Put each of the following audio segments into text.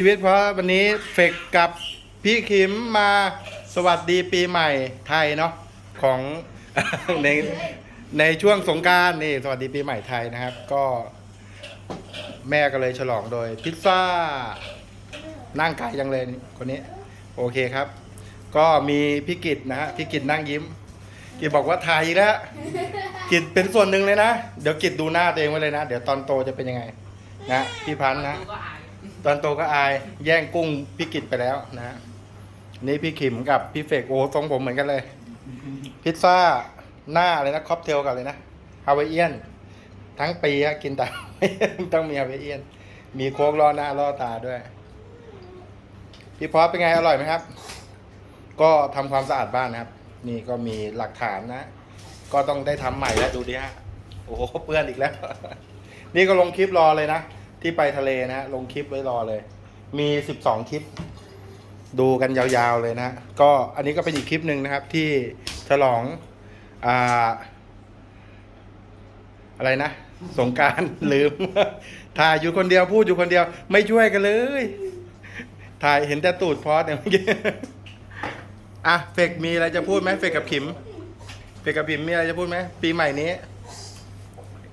ชีวิตเพราะวันนี้เฟกกับพี่คิมมาสวัสดีปีใหม่ไทยเนาะของ ในในช่วงสงกรารนี่สวัสดีปีใหม่ไทยนะครับ ก็แม่ก็เลยฉลองโดยพิซซ่านั่งไกลจังเลยคนนี้ โอเคครับ ก็มีพี่กิตนะฮะพี่กิตนั่งยิ้ม กิตบอกว่าถ่ายอีกแล้วกิจเป็นส่วนหนึ่งเลยนะ เดี๋ยวกิจดูหน้าตัวเองไว้เลยนะ เดี๋ยวตอนโตจะเป็นยังไง นะพี่พันธ์นะ ตอนโตก็อายแย่งกุ้งพี่กิจไปแล้วนะ นี่พี่ขิมกับพี่เฟกโอ้ทรงผมเหมือนกันเลย พิซซ่าหน้าอะไรนะคอปเทลกับอะไรนะฮาวายเอียน ทั้งปีอะกินแต่ ต้องมีฮาวายเอียน มีโค้กล่อหน้าล่อตาด้วย พี่พอเป็นไงอร่อยไหมครับ ก็ทำความสะอาดบ้านนะครับ นี่ก็มีหลักฐานนะ ก็ต้องได้ทำใหม่แล้วดูดิฮะโอ้โหเปื้อนอีกแล้ว นี่ก็ลงคลิปรอเลยนะ ที่ไปทะเลนะฮะลงคลิปไว้รอเลย มีสิบสองคลิป ดูกันยาวๆเลยนะ ก็อันนี้ก็เป็นอีกคลิปหนึ่งนะครับ ที่ฉลองอ่าอะไรนะ สงการลืม ถ่ายอยู่คนเดียวพูดอยู่คนเดียว ไม่ช่วยกันเลย ถ่ายเห็นแต่ตูดพอสเนี่ยเมื่อกี้อะเฟกมีอะไรจะพูดไหมเฟกกับขิม เฟกกับขิมมีอะไรจะพูดไหมปีใหม่นี้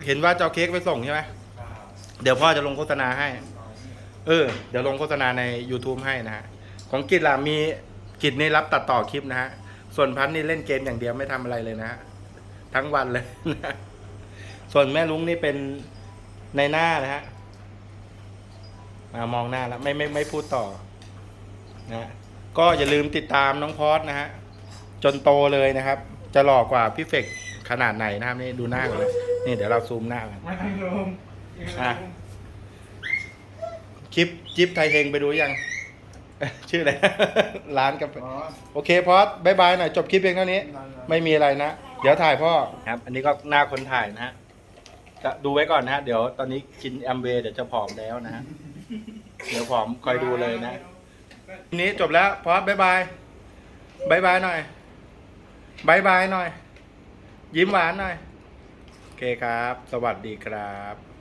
เห็นว่าจะเอาเค้กไปส่งใช่ไหม เดี๋ยวพ่อจะลงโฆษณาให้ เออ เดี๋ยวลงโฆษณาใน YouTube ให้นะฮะ ของกิจล่ะมีกิจนี่รับตัดต่อคลิปนะฮะ ส่วนพันนี่เล่นเกมอย่างเดียวไม่ทำอะไรเลยนะฮะ ทั้งวันเลยนะส่วนแม่ลุงนี่เป็นในหน้านะฮะมามองหน้าแล้วไม่ไม่ไม่พูดต่อนะฮะก็อย่าลืมติดตามน้องพอสนะฮะ จนโตเลยนะครับ จะหล่อกว่าพี่เฟกขนาดไหนนะครับนี่ดูหน้ากันเลยนี่เดี๋ยวเราซูมหน้ากัน ไม่ต้องลม อะคลิปจิ๊บไทยเฮงไปดูยัง ชื่ออะไร ร้านกาแฟอ๋อ โอเคพอสบายบายหน่อยจบคลิปเพียงเท่านี้ ไม่มีอะไรนะ เดี๋ยวถ่ายพ่อครับ อันนี้ก็หน้าคนถ่ายนะฮะจะดูไว้ก่อนนะฮะ เดี๋ยวตอนนี้กินแอมเบเดี๋ยวจะผอมแล้วนะฮะ เดี๋ยวผอมคอยดูเลยนะทีนี้จบแล้วพอสบายบายบายบายหน่อยบายบายหน่อย ยิ้มหวานหน่อย โอเคครับ สวัสดีครับ